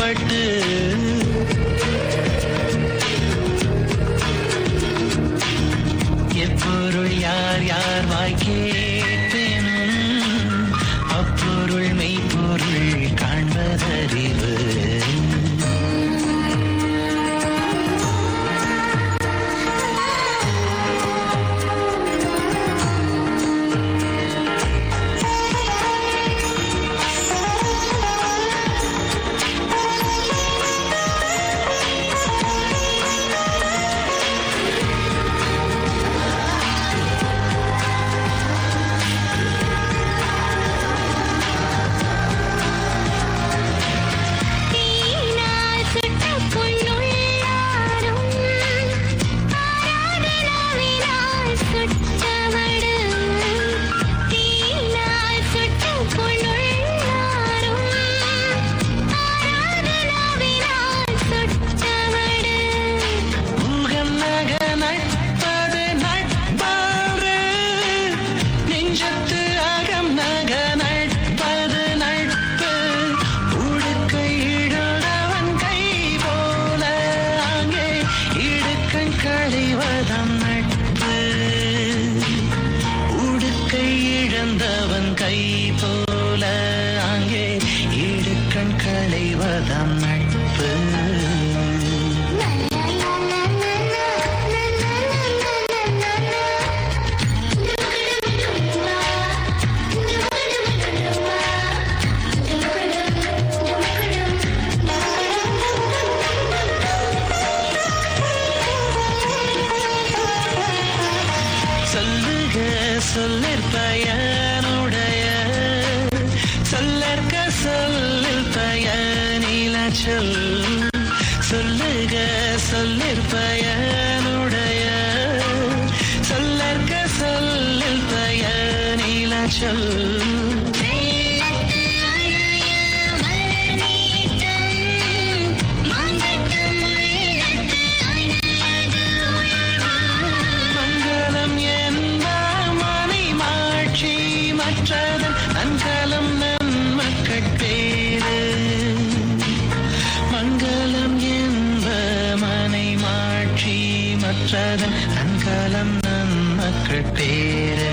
பட்டு எப்பொருள் யார் யார் வாய் இடுக்கண் நட்பு உடுக்கை இழந்தவன் கை போல அங்கே இடுக்கண் களைவதம் நட்பு சொல்லிற் பயனுடைய சொல்லற்க சொல்லில் பயனில சொல். சொல்லுக சொல்லிற் பயனுடைய சொல்லற்க சொல்லில் பயனில சொல். மற்றதன் அஞ்சலம் நன்மக்கள் பேரு மங்களம் என்ப மனை மாற்றி மற்றதன் நன்கலம் நன்மக்கள் பேரு